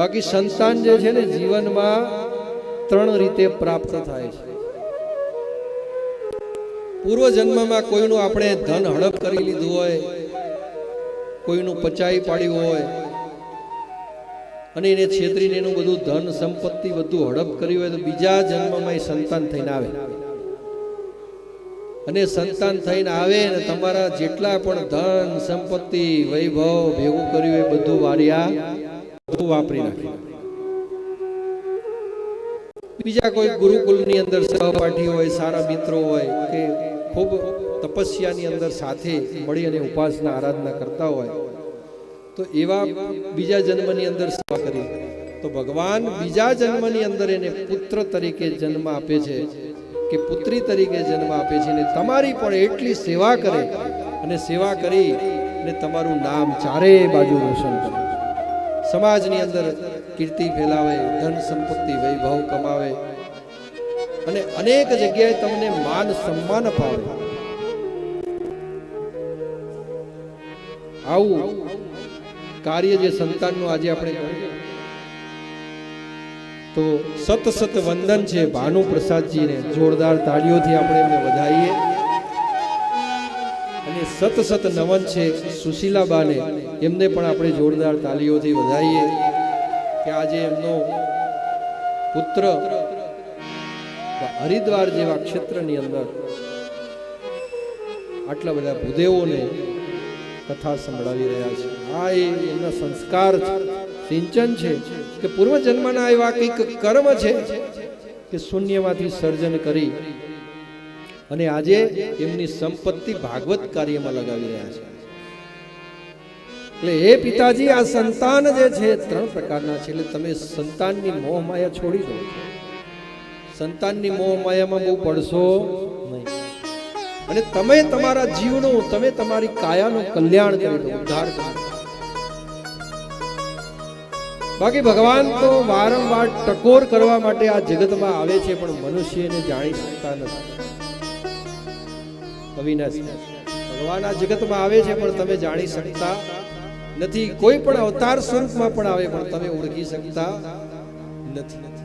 બાકી સંતાન જે છે ને જીવનમાં ત્રણ રીતે પ્રાપ્ત થાય છે. પૂર્વ જન્મમાં કોઈનું આપણે ધન હડપ કરી લીધું હોય, કોઈનું પચાઈ પાડ્યું હોય, અને એને છેતરીને એનું બધું ધન સંપત્તિ બધું હડપ કર્યું હોય તો બીજા જન્મમાં એ સંતાન થઈને આવે. અને સંતાન થઈને આવે ને તમારા જેટલા પણ ધન, સંપત્તિ, વૈભવ ભેગું કર્યું એ બધું વાર્યા બધું વાપરી નાખે. બીજા કોઈ ગુરુકુલની અંદર સહપાઠી હોય, સારા મિત્રો હોય, કે ખૂબ તપસ્યાની અંદર સાથે મળી અને ઉપાસના આરાધના કરતા હોય, તો એવા બીજા જન્મની અંદર સેવા કરી. તો ભગવાન બીજા જન્મની અંદર એને પુત્ર તરીકે જન્મ આપે છે, કે પુત્રી તરીકે જન્મ આપે છે, ને તમારી પણ એટલી સેવા કરે અને સેવા કરી ને તમારું નામ ચારે બાજુ રોશન કરે. સમાજની અંદર કીર્તિ ફેલાવે, ધન સંપત્તિ વૈભવ કમાવે. અને અનેક જગ્યાએ તમને માન સન્માન અપાવે. આવું કાર્ય જે સંતાનનું આજે આપણે કરીએ, તો સત સત વંદન છે ભાનુ પ્રસાદજીને જોરદાર તાળીઓથી આપણે એમને વધાવીએ અને સત સત નમન છે સુશીલાબાને. એમને પણ આપણે જોરદાર તાલીઓથી વધાવીએ. કે આજે એમનો પુત્ર હરિદ્વાર જેવા ક્ષેત્રની અંદર આટલા બધા ભૂદેવોને કથા સંભળાવી રહ્યા છે. આ એ એમના સંસ્કાર સિંચન છે કે પૂર્વ જન્મના એવા કંઈક કર્મ છે કે શૂન્યમાંથી સર્જન કરી અને આજે એમની સંપત્તિ ભાગવત કાર્યમાં લગાવી રહ્યા છે. એટલે હે પિતાજી, આ સંતાન જે છે, ત્રણ પ્રકારના છે. એટલે તમે સંતાનની મોહ માયા છોડી દો. સંતાનની મોહ માયામાં બહુ પડશો નહીં. અને તમે તમારા જીવનું, તમે તમારી કાયાનું કલ્યાણ કરી દો, ઉદ્ધાર બાકી ભગવાન તો વારંવાર ટકોર કરવા માટે આ જગતમાં આવે છે, પણ મનુષ્યને જાણી શકતા નથી. અવિનાશી. ભગવાન આ જગતમાં આવે છે પણ તમે જાણી શકતા નથી. કોઈ પણ અવતાર સ્વરૂપમાં પણ આવે પણ તમે ઓળખી શકતા નથી.